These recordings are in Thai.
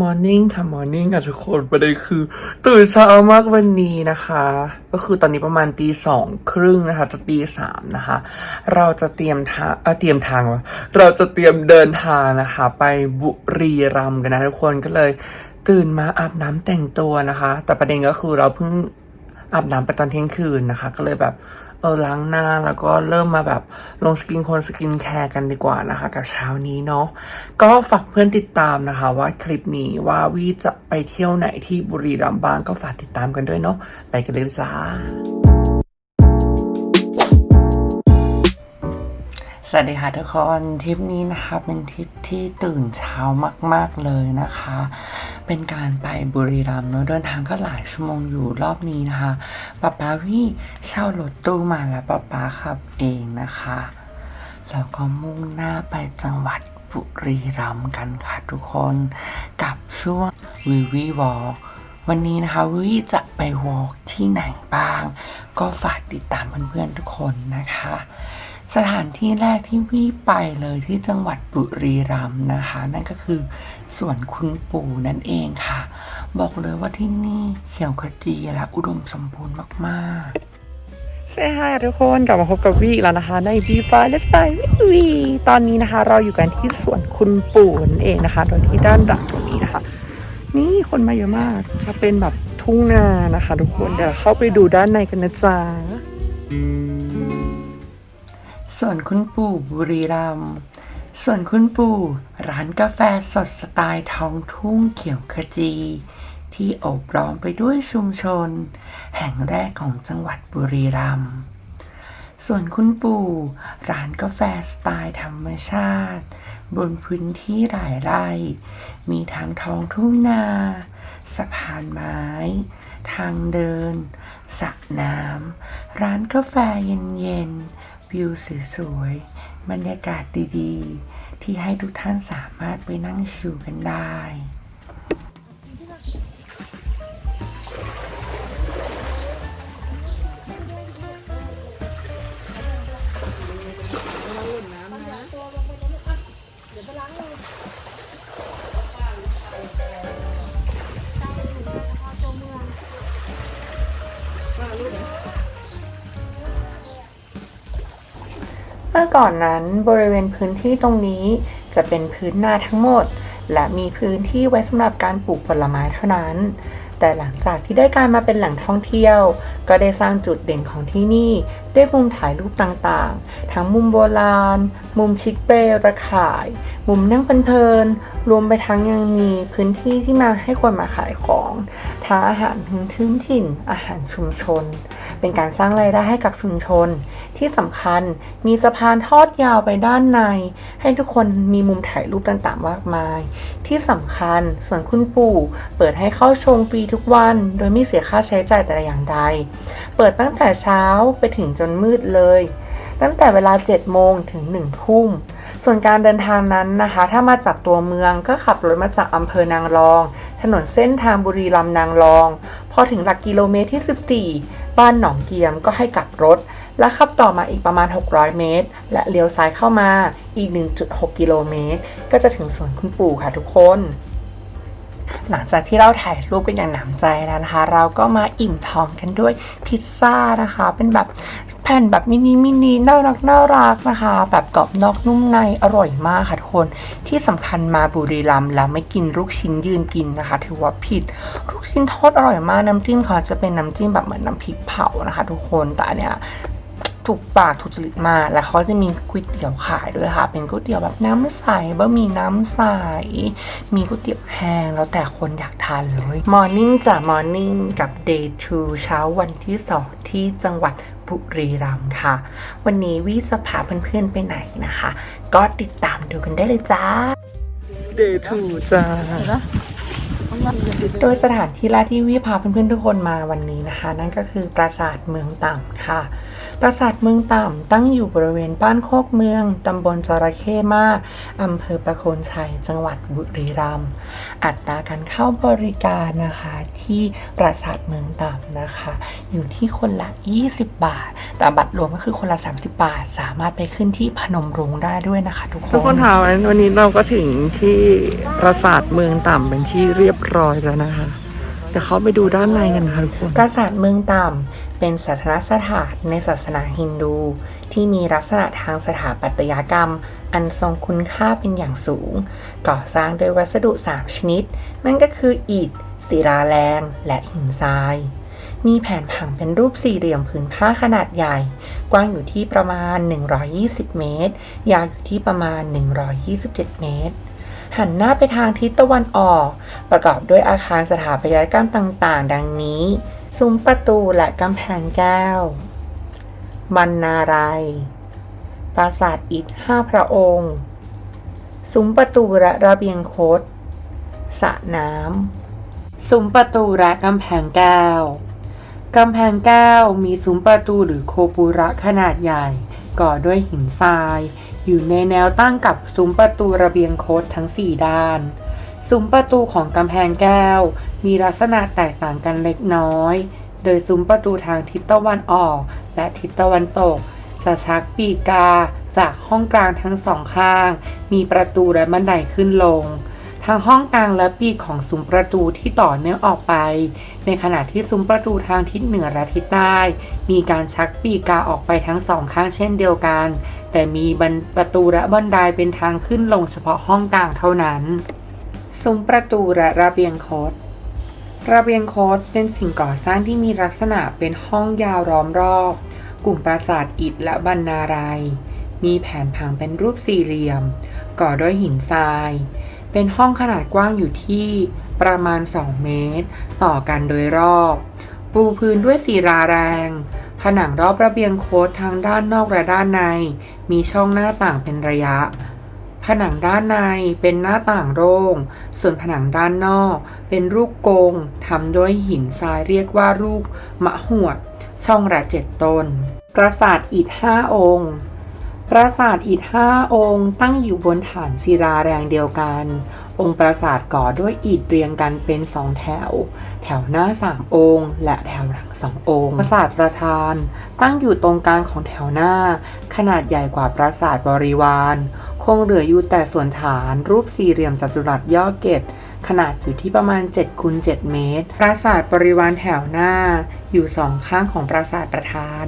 มอร์นิ่งทำมอร์นิ่งอะทุกคนประเด็นคือ ตื่นเช้ามากวันนี้นะคะ ก็คือตอนนี้ประมาณตีสองครึ่งนะคะ จะตีสามนะคะ เราจะเตรียมทางเเตรียมทางวะเราจะเตรียมเดินทางนะคะ ไปบุรีรัมย์กันนะทุกคนก็เลย ตื่นมาอาบน้ำแต่งตัวนะคะ แต่ประเด็นก็คือเราเพิ่งอาบน้ำไปตอนเที่ยงคืนนะคะ ก็เลยแบบ เออล้างหน้าแล้วก็เริ่มมาแบบลงสกินคนสกินแคร์กันดีกว่านะคะ กับเช้านี้เนาะก็ฝากเพื่อนติดตามนะคะ ว่าคลิปนี้ว่าวีจะไปเที่ยวไหนที่บุรีรัมย์บ้างก็ฝากติดตามกันด้วยเนาะไปกันเลยจ้าสวัสดีค่ะทุกคนทริปนี้นะคะเป็นทริปที่ตื่นเช้ามาก ๆเลยนะคะ เป็นการไปบุรีรัมย์เนอะเดินทางก็หลายชั่วโมงอยู่รอบนี้นะคะป๊าป๊าวี่เช่ารถตู้มาแล้วป๊าป๊าขับเองนะคะแล้วก็มุ่งหน้าไปจังหวัดบุรีรัมย์กันค่ะทุกคนกับช่วงวิวีวอลวันนี้นะคะวิจะไปวอล์กที่ไหนบ้าง ก็ฝากติดตามเพื่อนๆทุกคนนะคะ สถานที่แรกที่วิไปเลยที่จังหวัดบุรีรัมย์นะคะ นั่นก็คือสวนคุณปู่นั่นเองค่ะ บอกเลยว่าที่นี่เขียวขจีและอุดมสมบูรณ์มากๆใช่ค่ะทุกคนกลับมาพบกับวีอีกแล้วนะคะ ในบีฟ้าและสไตล์วิวีตอนนี้นะคะ เราอยู่กันที่สวนคุณปู่นั่นเองนะคะโดยที่ด้านหลังตรงนี้นะคะ นี่คนมาเยอะมากจะเป็นแบบทุ่งนานะคะ ทุกคนเดี๋ยวเข้าไปดูด้านในกันนะจ๊ะ ส่วนคุณปู่บุรีรัมย์ส่วนคุณปู่ร้านกาแฟสดสไตล์ท้องทุ่งเขียวขจี ที่โอบล้อมไปด้วยชุมชน แห่งแรกของจังหวัดบุรีรัมย์ส่วนคุณปู่ร้านกาแฟสไตล์ธรรมชาติ บนพื้นที่หลายไร่ มีทั้งท้องทุ่งนา สะพานไม้ ทางเดินสระน้ำร้านกาแฟเย็นๆ วิวสวยๆบรรยากาศดีๆ ที่ให้ทุกท่านสามารถไปนั่งชิลกันได้ เมื่อก่อนนั้นบริเวณพื้นที่ตรงนี้จะเป็นพื้นนาทั้งหมด และมีพื้นที่ไว้สำหรับการปลูกผลไม้เท่านั้น แต่หลังจากที่ได้กลารมาเป็นแหล่งท่องเที่ยว ก็ได้สร้างจุดเด่นของที่นี่ด้วยมุมถ่ายรูปต่างๆ ทั้งมุมโบราณ มุมชิคเปลตะข่าย มุมนั่งเพลินๆรวมไปทั้งยังมีพื้นที่ที่มาให้คนมาขายของทั้งอาหารพื้นถิ่น อาหารชุมชน เป็นการสร้างรายได้ให้กับชุมชน ที่สำคัญ มีสะพานทอดยาวไปด้านใน ให้ทุกคนมีมุมถ่ายรูปต่างๆมากมาย ที่สำคัญส่วนคุณปู่เปิดให้เข้าชมฟรีทุกวัน โดยไม่เสียค่าใช้จ่ายแต่อย่างใด เปิดตั้งแต่เช้าไปถึงจนมืดเลย ตั้งแต่เวลา 7 โมงถึง 1 ทุ่มส่วนการเดินทางนั้นนะคะ ถ้ามาจากตัวเมืองก็ขับรถมาจากอำเภอนางรอง ถนนเส้นทางบุรีรัมย์นางรอง พอถึงหลักกิโลเมตรที่ 14 บ้านหนองเกียมก็ให้กลับรถ และขับต่อมาอีกประมาณ 600 เมตร และเลี้ยวซ้ายเข้ามาอีก 1.6 กิโลเมตร ก็จะถึงสวนคุณปู่ค่ะทุกคน หลังจากที่เราถ่ายรูปกันอย่างหนำใจแล้วนะคะ เราก็มาอิ่มท้องกันด้วยพิซซ่านะคะ เป็นแบบแผ่นแบบมินิมินิน่ารักน่ารักนะคะ แบบกรอบนอกนุ่มในอร่อยมากค่ะทุกคน ที่สำคัญมาบุรีรัมย์แล้วไม่กินลูกชิ้นยืนกินนะคะ ถือว่าผิดลูกชิ้นทอดอร่อยมากน้ำจิ้มเขาจะเป็นน้ำจิ้มแบบเหมือนน้ำพริกเผานะคะ ทุกคนแต่เนี้ย ถูกปากถูกจริตมากแล้วเขาจะมีก๋วยเตี๋ยวขายด้วยค่ะ เป็นก๋วยเตี๋ยวแบบน้ำใสบะหมี่น้ำใส มีก๋วยเตี๋ยวแห้งแล้วแต่คนอยากทานเลยมอร์นิ่งจากมอร์นิ่งกับ day 2เช้าวันที่2ที่จังหวัดบุรีรัมย์ค่ะ วันนี้วิจะพาเพื่อนๆไปไหนนะคะ ก็ติดตามดูกันได้เลยจ้า day 2จ้าโดยสถานที่แรกที่วิพาเพื่อนๆทุกคนมาวันนี้นะคะ นั่นก็คือปราสาทเมืองต่ำค่ะ ปราสาทเมืองต่ำตั้งอยู่บริเวณบ้านโคกเมือง ตำบลจระเข้มาก อำเภอประโคนชัย จังหวัดบุรีรัมย์ อัตราการเข้าบริการนะคะที่ปราสาทเมืองต่ำนะคะ อยู่ที่คนละ 20 บาท แต่บัตรรวมก็คือคนละ 30 บาท สามารถไปขึ้นที่พนมรุ้งได้ด้วยนะคะ ทุกคนทุกคนค่ะวันนี้เราก็ถึงที่ปราสาทเมืองต่ำเป็นที่เรียบร้อยแล้วนะคะเดี๋ยวเขาไปดูด้านในกันนะคะทุกคน ปราสาทเมืองต่ำ เป็นศาสนสถานในศาสนาฮินดู ที่มีลักษณะทางสถาปัตยกรรม อันทรงคุณค่าเป็นอย่างสูง ก่อสร้างโดยวัสดุ 3 ชนิด นั่นก็คืออิฐศิลาแรงและหินทรายมีแผนผังเป็นรูปสี่เหลี่ยมผืนผ้าขนาดใหญ่ กว้างอยู่ที่ประมาณ 120 เมตร ยาวอยู่ที่ประมาณ 127 เมตร หันหน้าไปทางทิศตะวันออก ประกอบด้วยอาคารสถาปัตยกรรมต่าง ๆ ดังนี้ ซุ้มประตูและกำแพงแก้ว บรรณารัย ปราสาทอิฐห้าพระองค์ ซุ้มประตูและระเบียงคดสระน้ำ ซุ้มประตูและกำแพงแก้ว กำแพงแก้วมีซุ้มประตูหรือโคปุระขนาดใหญ่ ก่อด้วยหินทราย อยู่ในแนวตั้งกับซุ้มประตูระเบียงโคดทั้ง4ด้าน ซุ้มประตูของกำแพงแก้ว มีลักษณะแตกต่างกันเล็กน้อย โดยซุ้มประตูทางทิศตะวันออก และทิศตะวันตก จะชักปีกาจากห้องกลางทั้งสองข้าง มีประตูและบันไดขึ้นลงทางห้องกลางและปีกของซุ้มประตูที่ต่อเนื่องออกไป ในขณะที่ซุ้มประตูทางทิศเหนือและทิศใต้ มีการชักปีกาออกไปทั้งสองข้างเช่นเดียวกัน แต่มีประตูและบันไดเป็นทางขึ้นลงเฉพาะห้องกลางเท่านั้น ซุ้มประตูและระเบียงโคดระเบียงโคดเป็นสิ่งก่อสร้างที่มีลักษณะเป็นห้องยาวล้อมรอบ กลุ่มปราสาทอิฐและบรรณารัยมีแผนผังเป็นรูปสี่เหลี่ยม ก่อด้วยหินทราย เป็นห้องขนาดกว้างอยู่ที่ประมาณ 2 เมตร ต่อกันโดยรอบ ปูพื้นด้วยศิลาแรง ผนังรอบระเบียงโคดทางด้านนอกและด้านใน มีช่องหน้าต่างเป็นระยะ ผนังด้านในเป็นหน้าต่างโล่งส่วนผนังด้านนอก เป็นรูปกงทำด้วยหินทรายเรียกว่ารูปมะหวด ช่องละเจ็ดตน ปราสาทอิฐห้าองค์ ปราสาทอิฐห้าองค์ตั้งอยู่บนฐานศิลาแรงเดียวกัน องค์ปราสาทก่อด้วยอิฐเรียงกันเป็นสองแถว แถวหน้าสามองค์ และแถวหลังสององค์ ปราสาทประธาน ตั้งอยู่ตรงกลางของแถวหน้า ขนาดใหญ่กว่าปราสาทบริวาร คงเหลืออยู่แต่ส่วนฐานรูปสี่เหลี่ยมจัตุรัสย่อเกตขนาดอยู่ที่ประมาณ7คูณ7เมตร ปราสาทบริวารแถวหน้า อยู่สองข้างของปราสาทประธาน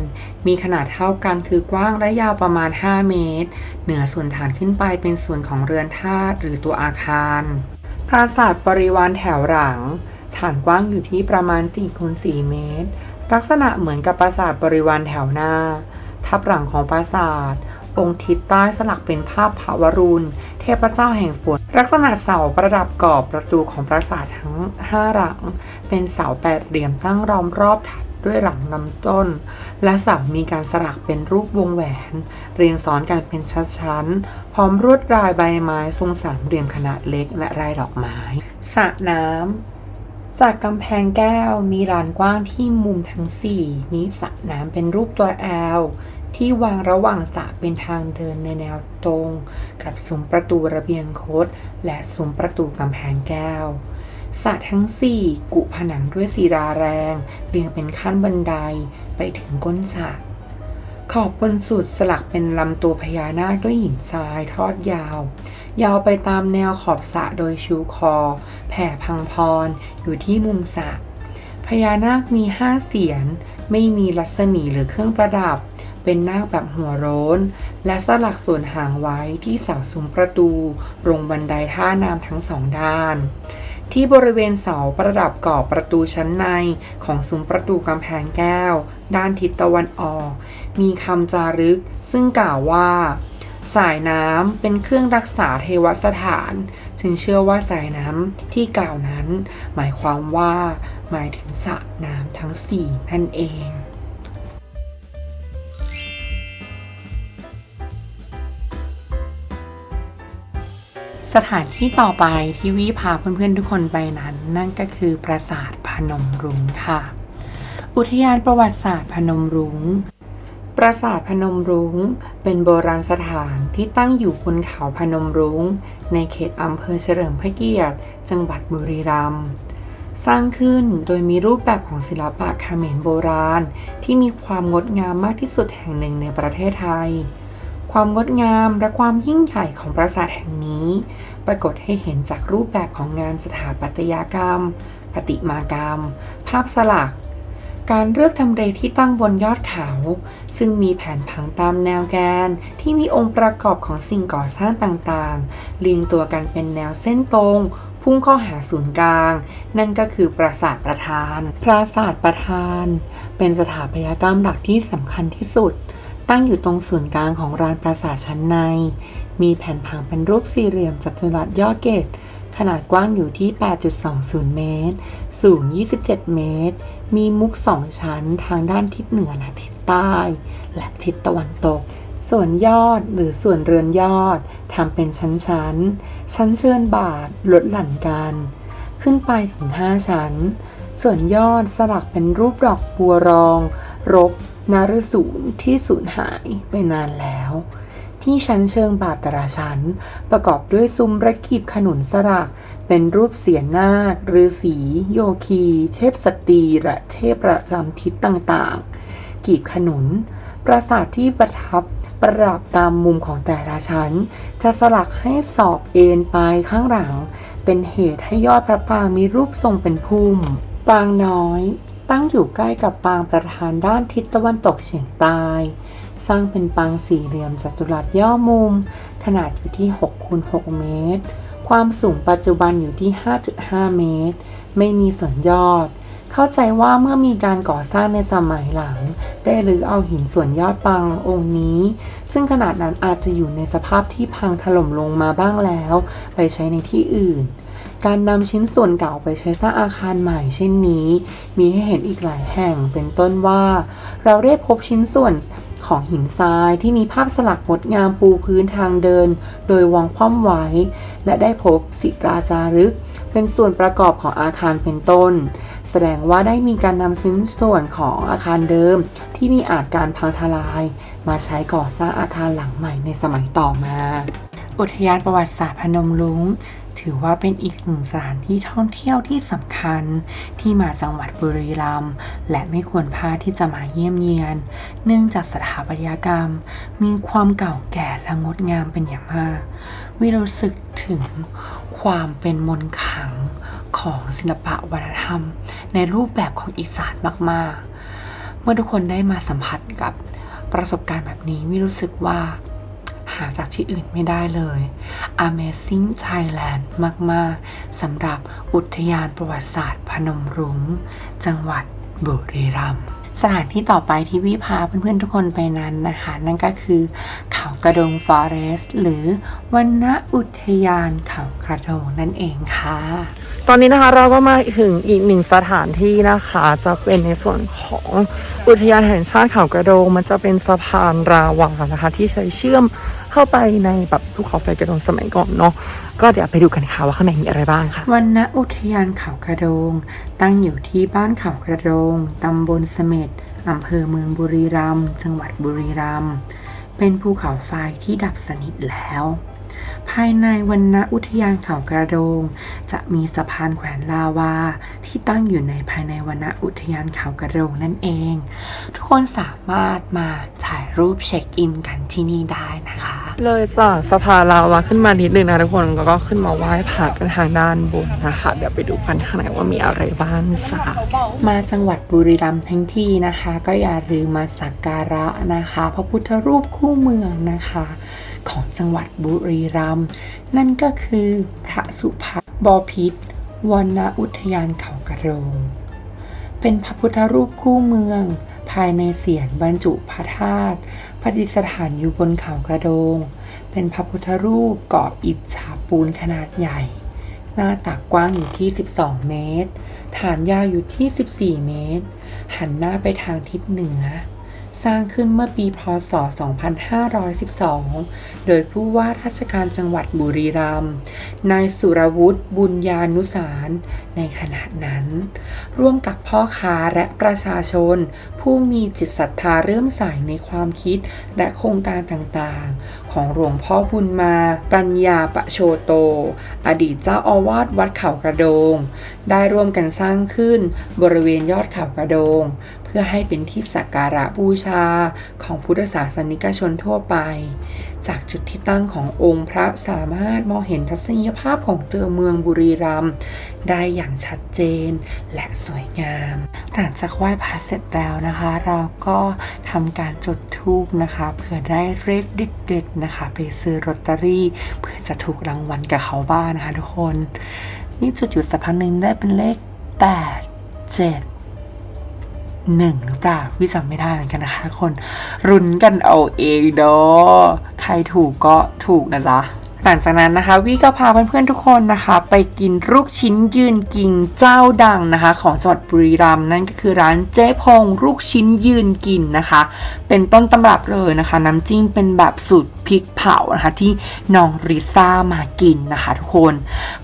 มีขนาดเท่ากันคือกว้างและยาวประมาณ 5 เมตร เหนือส่วนฐานขึ้นไปเป็นส่วนของเรือนธาตุหรือตัวอาคาร ปราสาทบริวารแถวหลัง ฐานกว้างอยู่ที่ประมาณ4คูณ4เมตร ลักษณะเหมือนกับปราสาทบริวารแถวหน้า ทับหลังของปราสาท องค์ทิศใต้สลักเป็นภาพพระวรุณ เทพเจ้าแห่งฝนลักษณะเสาประดับกรอบประตูของปราสาททั้ง5หลัง เป็นเสาแปดเหลี่ยมตั้งล้อมรอบถัดด้วยหลังลำต้น และเสามีการสลักเป็นรูปวงแหวน เรียงซ้อนกันเป็นชั้นๆพร้อมรวดลายใบไม้ทรงสามเหลี่ยมขนาดเล็กและลายดอกไม้สระน้ำจากกำแพงแก้วมีลานกว้างที่มุมทั้งสี่มีสระน้ำเป็นรูปตัวแอล ที่วางระหว่างสระเป็นทางเดินในแนวตรง กับซุ้มประตูระเบียงคดและซุ้มประตูกำแพงแก้วสระทั้งสี่กุผนังด้วยศิลาแรง เรียงเป็นขั้นบันไดไปถึงก้นสระขอบบนสุดสลักเป็นลำตัวพญานาคด้วยหินทรายทอดยาว ยาวไปตามแนวขอบสระโดยชูคอ แผ่พังพรอยู่ที่มุมสระพญานาคมีห้าเสียน ไม่มีรัศมีหรือเครื่องประดับ เป็นนาคแบบหัวโล้น และสลักส่วนหางไว้ที่เสาซุ้มประตูลงบันไดท่าน้ำทั้งสองด้าน ที่บริเวณเสาประดับกรอบประตูชั้นในของซุ้มประตูกำแพงแก้ว ด้านทิศตะวันออก มีคำจารึก ซึ่งกล่าวว่า สายน้ำเป็นเครื่องรักษาเทวสถาน จึงเชื่อว่าสายน้ำที่กล่าวนั้น หมายความว่าหมายถึงสระน้ำทั้งสี่นั่นเอง สถานที่ต่อไปที่วิพาเพื่อนๆทุกคนไปนั้น นั่นก็คือปราสาทพนมรุ้งค่ะ อุทยานประวัติศาสตร์พนมรุ้งปราสาทพนมรุ้ง เป็นโบราณสถานที่ตั้งอยู่บนเขาพนมรุ้ง ในเขตอำเภอเฉลิมพระเกียรติ จังหวัดบุรีรัมย์สร้างขึ้นโดยมีรูปแบบของศิลปะเขมรโบราณ ที่มีความงดงามมากที่สุดแห่งหนึ่งในประเทศไทย ความงดงามและความยิ่งใหญ่ของปราสาทแห่งนี้ ปรากฏให้เห็นจากรูปแบบของงานสถาปัตยกรรมประติมากรรม ภาพสลัก การเลือกทำเลที่ตั้งบนยอดเขา ซึ่งมีแผนผังตามแนวแกน ที่มีองค์ประกอบของสิ่งก่อสร้างต่างๆเรียงตัวกันเป็นแนวเส้นตรงพุ่งเข้าหาศูนย์กลาง นั่นก็คือปราสาทประธาน ปราสาทประธาน เป็นสถาปัตยกรรมหลักที่สำคัญที่สุด ตั้งอยู่ตรงศูนย์กลางของลานปราสาทชั้นใน มีแผ่นผังเป็นรูปสี่เหลี่ยมจัตุรัสย่อเกต ขนาดกว้างอยู่ที่ 8.20 เมตร สูง 27 เมตร มีมุกสองชั้นทางด้านทิศเหนือและทิศใต้ และทิศตะวันตก ส่วนยอดหรือส่วนเรือนยอดทำเป็นชั้นๆชั้นเชิญบาทลดหลั่นกัน ขึ้นไปถึง 5 ชั้น ส่วนยอดสลักเป็นรูปดอกบัวรอง รบ นารสูรที่สูญหายไปนานแล้ว ที่ชั้นเชิงบาทแต่ละชั้น ประกอบด้วยซุ้มระกีบขนุนสลักเป็นรูปเสียนาคฤาษีโยคี เทพสตรีและเทพประจำทิศต่างๆ กีบขนุน ปราสาทที่ประทับประดับตามมุมของแต่ละชั้น จะสลักให้ศอกเอ็นไปข้างหลัง เป็นเหตุให้ยอดพระปรางมีรูปทรงเป็นพุ่ม ปางน้อย ตั้งอยู่ใกล้กับปางประธานด้านทิศตะวันตกเฉียงใต้ สร้างเป็นปางสี่เหลี่ยมจัตุรัสย่อมุม ขนาดอยู่ที่6คูณ6เมตร ความสูงปัจจุบันอยู่ที่ 5.5 เมตร ไม่มีส่วนยอด เข้าใจว่าเมื่อมีการก่อสร้างในสมัยหลัง ได้รื้อเอาหินส่วนยอดปางองค์นี้ ซึ่งขนาดนั้นอาจจะอยู่ในสภาพที่พังถล่มลงมาบ้างแล้ว ไปใช้ในที่อื่น การนำชิ้นส่วนเก่าไปใช้สร้างอาคารใหม่เช่นนี้ มีให้เห็นอีกหลายแห่งเป็นต้นว่า เราได้พบชิ้นส่วนของหินทรายที่มีภาพสลักงดงามปูพื้นทางเดิน โดยวางคว่ำไว้ และได้พบศิลาจารึก เป็นส่วนประกอบของอาคารเป็นต้น แสดงว่าได้มีการนำชิ้นส่วนของอาคารเดิม ที่มีอาจการพังทลาย มาใช้ก่อสร้างอาคารหลังใหม่ในสมัยต่อมา อุทยานประวัติศาสตร์พนมรุ้ง ถือว่าเป็นอีกหนึ่งสถานที่ท่องเที่ยวที่สำคัญที่มาจังหวัดบุรีรัมย์และไม่ควรพลาดที่จะมาเยี่ยมเยียน เนื่องจากสถาปัตยกรรม มีความเก่าแก่และงดงามเป็นอย่างมากวิรู้สึกถึงความเป็นมนต์ขังของศิลปะวัฒนธรรม ในรูปแบบของอีสานมาก ๆ เมื่อทุกคนได้มาสัมผัสกับประสบการณ์แบบนี้วิรู้สึกว่า หาจากที่อื่นไม่ได้เลย Amazing Thailand มาก ๆ สำหรับอุทยานประวัติศาสตร์พนมรุง้ง จังหวัดบุรีรัมย์สถานที่ต่อไปที่วิพาเพื่อนๆทุกคนไปนั้นนะคะ นั่นก็คือเขากระดงฟอเรสต์หรือวันณอุทยานเขากระดงนั่นเองค่ะ ตอนนี้นะคะเราก็มาถึงอีกหนึ่งสถานที่นะคะ จะเป็นในส่วนของอุทยานแห่งชาติเขากระโดง มันจะเป็นสะพานราวานะคะ ที่ใช้เชื่อมเข้าไปในแบบภูเขาไฟกระโดงสมัยก่อนเนาะก็เดี๋ยวไปดูกันค่ะว่าข้างในมีอะไรบ้างค่ะวันณอุทยานเขากระโดง ตั้งอยู่ที่บ้านเขากระโดงตำบลเสม็ดอำเภอเมืองบุรีรัมย์จังหวัดบุรีรัมย์เป็นภูเขาไฟที่ดับสนิทแล้ว ภายในวันณอุทยานเขากระโดง จะมีสะพานแขวนลาวา ที่ตั้งอยู่ในภายในวันณอุทยานเขากระโดงนั่นเอง ทุกคนสามารถมาถ่ายรูปเช็คอินกันที่นี่ได้นะคะ เลยจากสะพานลาวาขึ้นมานิดนึงนะทุกคนแล้วก็ขึ้นมาไหว้พระกันทางด้านบนนะคะ เดี๋ยวไปดูกันข้างในว่ามีอะไรบ้างจ้ามาจังหวัดบุรีรัมย์ทั้งทีนะคะ ก็อย่าลืมมาสักการะนะคะพระพุทธรูปคู่เมืองนะคะ ของจังหวัดบุรีรัมย์นั่นก็คือพระสุภัทบพิษวนณอุทยานเขากระโดงเป็นพระพุทธรูปคู่เมือง ภายในเสียนบรรจุพระธาตุประดิษฐานอยู่บนเขากระโดง เป็นพระพุทธรูปก่ออิฐฉาบปูนขนาดใหญ่ หน้าตักกว้างอยู่ที่ 12 เมตร ฐานยาวอยู่ที่ 14 เมตร หันหน้าไปทางทิศเหนือ สร้างขึ้นเมื่อปีพศ 2512 โดยผู้ว่าราชการจังหวัดบุรีรัมย์ นายสุรวุฒิบุญญานุสารในขณะนั้น ร่วมกับพ่อค้าและประชาชน ผู้มีจิตศรัทธาเริ่มใส่ในความคิดและโครงการต่างๆ ของหลวงพ่อบุญมา ปัญญาปะโชโต อดีตเจ้าอาวาสวัดเขากระโดง ได้ร่วมกันสร้างขึ้นบริเวณยอดเขากระโดง พื่อให้เป็นที่สักการะบูชาของพุทธศาสนิกชนทั่วไป จากจุดที่ตั้งขององค์พระสามารถมองเห็นทัศนียภาพของเตัวเมืองบุรีรัมย์ได้อย่างชัดเจนและสวยงาม หลังจากไหว้พระเสร็จแล้วนะคะ เราก็ทำการจุดธูปนะคะเพื่อได้เลขเด็ดๆนะคะ ไปซื้อลอตเตอรี่ เพื่อจะถูกรางวัลกับเขาบ้างนะคะทุกคน นี่จุดอยู่สักพักหนึ่งได้เป็นเลข 8 7 หนึ่งหรือเปล่าพี่จำไม่ได้เหมือนกันนะคะคนรุนกันเอาเองเด้อใครถูกก็ถูกนะจ๊ะ หลังจากนั้นนะคะวิก็พาเพื่อนๆทุกคนนะคะ ไปกินลูกชิ้นยืนกินเจ้าดังนะคะ ของจังหวัดบุรีรัมย์นั่นก็คือร้านเจ๊พงลูกชิ้นยืนกินนะคะ เป็นต้นตำรับเลยนะคะ น้ำจิ้มเป็นแบบสูตรพริกเผานะคะ ที่น้องริซ่ามากินนะคะ ทุกคน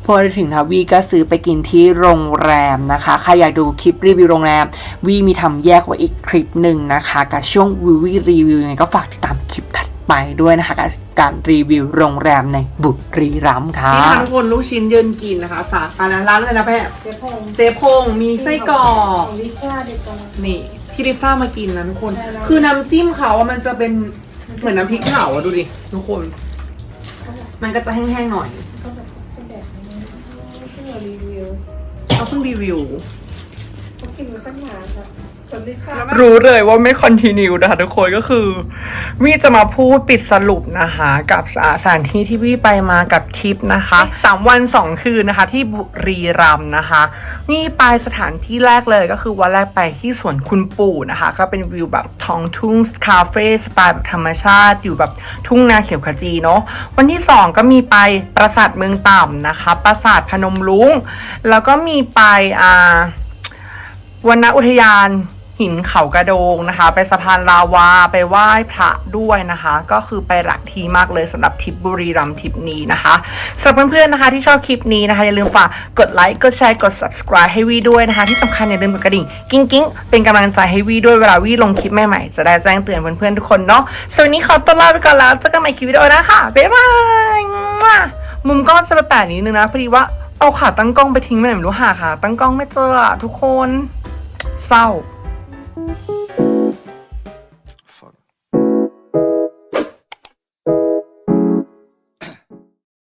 พอถึงทวีก็ซื้อไปกินที่โรงแรมนะคะใครอยากดูคลิปรีวิวโรงแรมวีมีทำแยกไว้อีกคลิปหนึ่งนะคะ กับช่วงวิวีรีวิวยังไงก็ฝากติดตามคลิปถัด ไปด้วยนะคะกับการรีวิวโรงแรมในบุรีรัมย์ค่ะนี่ทุกคนลูกชิ้นยืนกินนะคะฝากร้านร้านเลยนะแม่เจ๊พงเจพงมีไส้กรอกของลิซ่าเด็กตรงนี่ที่ลิซ่ามากินนะทุกคนใช่แล้วคือน้ำจิ้มเขาอะมันจะเป็นเหมือนน้ำพริกเผาอะดูดิทุกคน มันก็จะแห้งๆหน่อยก็แบบเป็นแบบนี้ที่เรารีวิวเอาเพิ่งรีวิวเขากินมาตั้งนานครับจนลิซ่า รู้เลยว่าไม่คอนติเนียนะคะทุกคนก็คือวี่จะมาพูดปิดสรุปนะคะกับสสถานที่ที่วี่ไปมากับคลิปนะคะสามวันสองคืนนะคะที่บุรีรัมย์นะคะนี่ไปสถานที่แรกเลยก็คือวันแรกไปที่สวนคุณปู่นะคะ ก็เป็นวิวแบบท้องทุ่งคาเฟ่สไตล์แบบธรรมชาติอยู่แบบทุ่งนาเขียวขจีเนาะวันที่สองก็มีไปปราสาทเมืองต่ำนะคะ ปราสาทพนมรุ้งแล้วก็มีไปอ่าวนอุทยาน หินเขากระโดงนะคะ ไปสะพานลาวาไปไหว้พระด้วยนะคะ ก็คือไปหลายที่มากเลยสำหรับทริปบุรีรัมย์ทริปนี้นะคะสำหรับเพื่อนๆนะคะที่ชอบคลิปนี้นะคะ อย่าลืมฝากกดไลค์กดแชร์กด subscribe ให้วีด้วยนะคะ ที่สำคัญอย่าลืมกดกระดิ่งกิ้งกิ้งเป็นกำลังใจให้วีด้วยเวลาวีลงคลิปใหม่ๆจะได้แจ้งเตือนเพื่อนๆทุกคนเนาะสวันนี้ขอตัวลาไปก่อนแล้วเจอกันใหม่คลิปวิดีโอนะคะบ๊ายบายมุมกล้องจะไปแปะนิดนึงนะพอดีว่าเอาขาตั้งกล้องไปทิ้งไปไหนไม่รู้หาขาตั้งกล้องไม่เจอทุกคนเศร้า Bye.